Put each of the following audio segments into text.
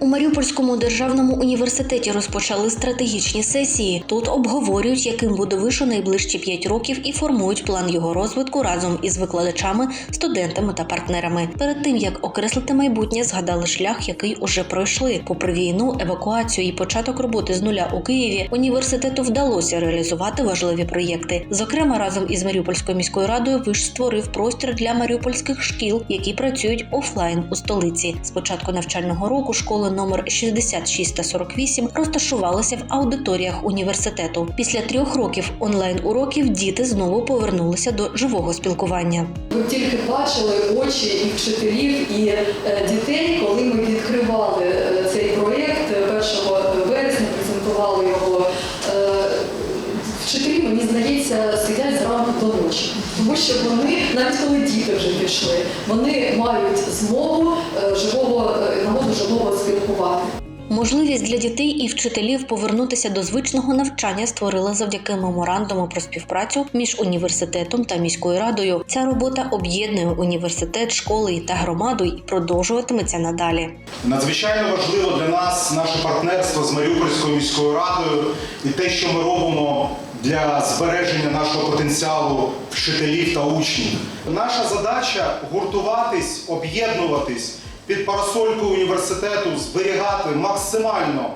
У Маріупольському державному університеті розпочали стратегічні сесії. Тут обговорюють, яким буде виш у найближчі 5 років і формують план його розвитку разом із викладачами, студентами та партнерами. Перед тим як окреслити майбутнє, згадали шлях, який уже пройшли. Попри війну, евакуацію і початок роботи з нуля у Києві, університету вдалося реалізувати важливі проєкти. Зокрема, разом із Маріупольською міською радою виш створив простір для маріупольських шкіл, які працюють офлайн у столиці. З початку навчального року школи номер 66 та 48 розташувалися в аудиторіях університету. Після трьох років онлайн уроків діти знову повернулися до живого спілкування. Б тільки бачили очі і вчителів, і е, дітей, коли ми відкривали е, цей проєкт е, 1 вересня, презентували його. Е, Вчителі, мені здається, сидять зранку до ночі, тому що вони, навіть коли діти вже пішли, вони мають змогу е, живого е, нагоду живого спілкування. Можливість для дітей і вчителів повернутися до звичного навчання створила завдяки меморандуму про співпрацю між університетом та міською радою. Ця робота об'єднує університет, школи та громаду і продовжуватиметься надалі. Надзвичайно важливо для нас наше партнерство з Маріупольською міською радою і те, що ми робимо для збереження нашого потенціалу вчителів та учнів. Наша задача гуртуватись, об'єднуватись під парасолькою університету, зберігати максимально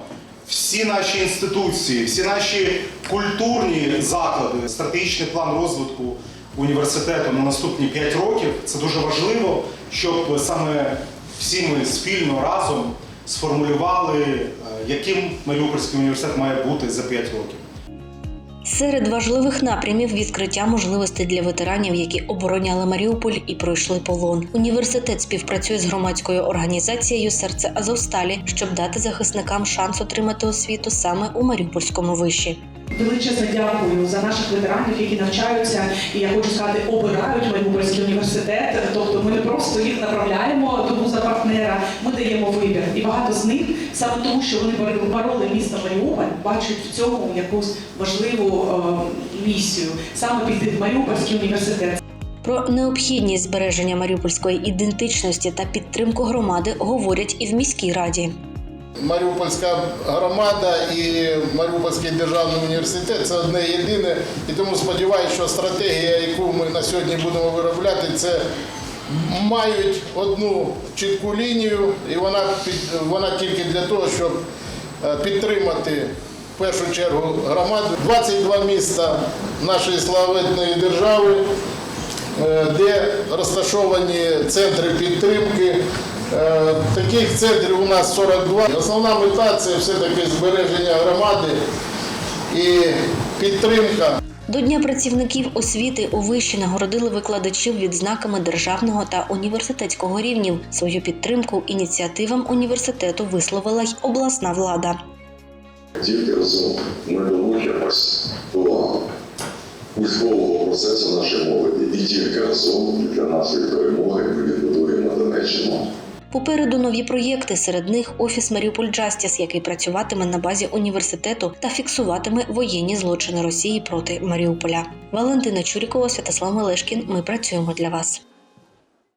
всі наші інституції, всі наші культурні заклади, стратегічний план розвитку університету на наступні 5 років. Це дуже важливо, щоб саме всі ми спільно разом сформулювали, е, яким Маріупольський університет має бути за 5 років. Серед важливих напрямів відкриття можливостей для ветеранів, які обороняли Маріуполь і пройшли полон. Університет співпрацює з громадською організацією Серце Азовсталі, щоб дати захисникам шанс отримати освіту саме у Маріупольському виші. Величезне дякую за наших ветеранів, які навчаються, і я хочу сказати, обирають Маріупольський університет. Тобто ми не просто їх направляємо до вуза партнера, ми даємо вибір. І багато з них саме тому, що вони бороли місто Маріуполь, бачать в цьому якусь важливу е, місію саме піти в Маріупольський університет. Про необхідність збереження маріупольської ідентичності та підтримку громади говорять і в міській раді. Маріупольська громада і Маріупольський державний університет це одне єдине. І тому сподіваюся, що стратегія, яку ми на сьогодні будемо виробляти, це мають одну чітку лінію, і вона вона тільки для того, щоб е, підтримати першу чергу громаду. 22 міста нашої славетної держави, е, де розташовані центри підтримки. Е, Таких центрів у нас 42. Основна мета це все-таки збереження громади і підтримка. До Дня працівників освіти у виші нагородили викладачів відзнаками державного та університетського рівнів. Свою підтримку ініціативам університету висловила й обласна влада. Тільки ми дамо якось до військового процесу нашої молоді. І тільки разом для нашої перемоги ми відбудуємо Донеччину. Попереду нові проєкти. Серед них офіс Маріуполь Джастіс, який працюватиме на базі університету та фіксуватиме воєнні злочини Росії проти Маріуполя. Валентина Чурікова, Святослав Мелешкін. Ми працюємо для вас.